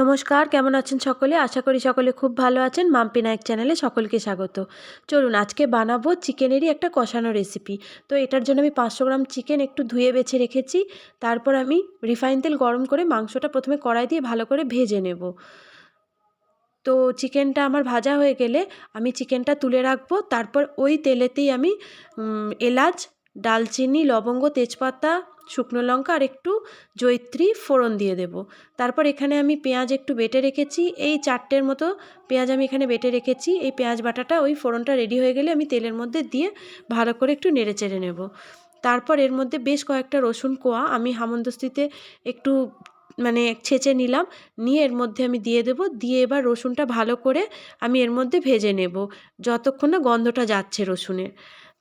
নমস্কার, কেমন আছেন সকলে? আশা করি সকলে খুব ভালো আছেন। মাম্পি নায়ক চ্যানেলে সকলকে স্বাগত। চলুন, আজকে বানাবো চিকেনেরই একটা কষানো রেসিপি তো এটার জন্য আমি পাঁচশো গ্রাম চিকেন একটু ধুয়ে বেছে রেখেছি। তারপর আমি রিফাইন তেল গরম করে মাংসটা প্রথমে কড়াই দিয়ে ভালো করে ভেজে নেব। তো চিকেনটা আমার ভাজা হয়ে গেলে আমি চিকেনটা তুলে রাখব। তারপর ওই তেলেতেই আমি এলাচ, ডালচিনি, লবঙ্গ, তেজপাতা শুকনো লঙ্কা আর একটু জৈত্রী ফোড়ন দিয়ে দেব। তারপর এখানে আমি পেঁয়াজ একটু বেটে রেখেছি। এই চারটের মতো পেঁয়াজ আমি এখানে বেটে রেখেছি। এই পেঁয়াজ বাটাটা ওই ফোড়নটা রেডি হয়ে গেলে আমি তেলের মধ্যে দিয়ে ভালো করে একটু নেড়ে চেড়ে নেব। তারপর এর মধ্যে বেশ কয়েকটা রসুন কোয়া আমি হামন্দস্তিতে একটু মানে ছেঁচে নিলাম। নিয়ে এর মধ্যে আমি দিয়ে দেব। দিয়ে এবার রসুনটা ভালো করে আমি এর মধ্যে ভেজে নেব। যতক্ষণ না গন্ধটা যাচ্ছে রসুনের।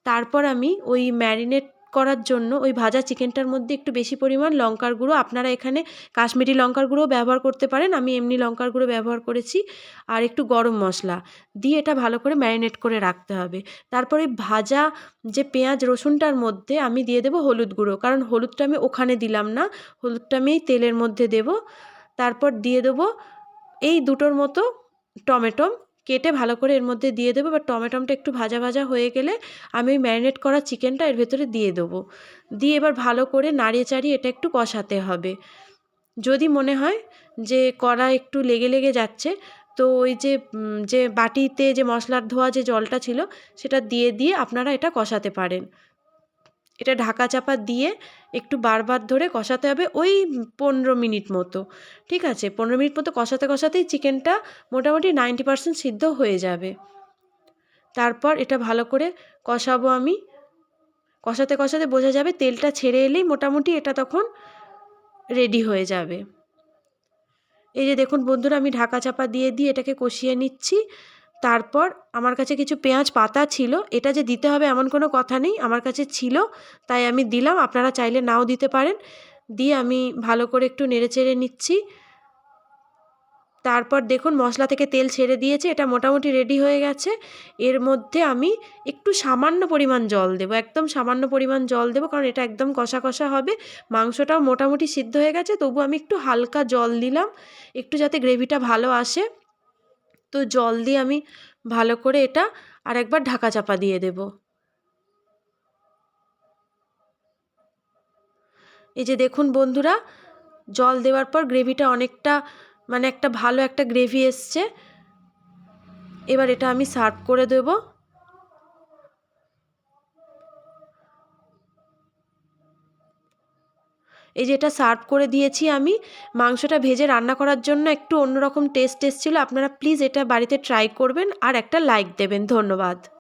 তারপর আমি ওই ম্যারিনেট করার জন্য ওই ভাজা চিকেনটার মধ্যে একটু বেশি পরিমাণ লঙ্কার গুঁড়ো। আপনারা এখানে কাশ্মীরি লঙ্কার গুঁড়ো ব্যবহার করতে পারেন। আমি এমনি লঙ্কার গুঁড়ো ব্যবহার করেছি। আর একটু গরম মশলা দিয়ে এটা ভালো করে ম্যারিনেট করে রাখতে হবে। তারপরে ভাজা যে পেঁয়াজ রসুনটার মধ্যে আমি দিয়ে দেবো হলুদ গুঁড়ো। কারণ হলুদটা আমি ওখানে দিলাম না। হলুদটা আমি তেলের মধ্যে দেব। তারপর দিয়ে দেবো এই দুটোর মতো টমেটো কেটে ভালো করে এর মধ্যে দিয়ে দেবো এবার টমেটোমটা একটু ভাজা ভাজা হয়ে গেলে আমি ম্যারিনেট করা চিকেনটা এর ভেতরে দিয়ে দেবো। দিয়ে এবার ভালো করে নাড়িয়ে চাড়িয়ে এটা একটু কষাতে হবে। যদি মনে হয় যে কড়া একটু লেগে লেগে যাচ্ছে, তো ওই যে যে বাটিতে যে মশলার ধোয়া যে জলটা ছিল, সেটা দিয়ে দিয়ে আপনারা এটা কষাতে পারেন। এটা ঢাকা চাপা দিয়ে একটু বারবার ধরে কষাতে হবে ওই পনেরো মিনিট মতো, ঠিক আছে? পনেরো মিনিট মতো কষাতে কষাতেই চিকেনটা মোটামুটি নাইনটি পারসেন্ট সিদ্ধ হয়ে যাবে। তারপর এটা ভালো করে কষাবো আমি। কষাতে কষাতে বোঝা যাবে তেলটা ছেড়ে এলেই মোটামুটি এটা তখন রেডি হয়ে যাবে। এই যে দেখুন বন্ধুরা, আমি ঢাকা চাপা দিয়ে দিয়ে এটাকে কষিয়ে নিচ্ছি। তারপর আমার কাছে কিছু পেঁয়াজ পাতা ছিল, এটা যে দিতে হবে এমন কোনো কথা নেই, আমার কাছে ছিল, তাই আমি দিলাম, আপনারা চাইলে নাও দিতে পারেন। দিয়ে আমি ভালো করে একটু নেড়ে চেড়ে নিচ্ছি। তারপর দেখুন মশলা থেকে তেল ছেড়ে দিয়েছে, এটা মোটামুটি রেডি হয়ে গেছে। এর মধ্যে আমি একটু সামান্য পরিমাণ জল দেবো, একদম সামান্য পরিমাণ জল দেবো, কারণ এটা একদম কষা কষা হবে। মাংসটাও মোটামুটি সিদ্ধ হয়ে গেছে, তবু আমি একটু হালকা জল দিলাম, একটু যাতে গ্রেভিটা ভালো আসে। তো জল দিয়ে আমি ভালো করে এটা আর একবার ঢাকা চাপা দিয়ে দেব। এই যে দেখুন বন্ধুরা, জল দেওয়ার পর গ্রেভিটা অনেকটা মানে একটা ভালো একটা গ্রেভি এসছে। এবার এটা আমি সার্ভ করে দেব। এই যে এটা সার্ভ করে দিয়েছি আমি, মাংসটা ভেজে রান্না করার জন্য একটু অন্যরকম টেস্ট এসেছিল। আপনারা প্লিজ এটা বাড়িতে ট্রাই করবেন আর একটা লাইক দেবেন। ধন্যবাদ।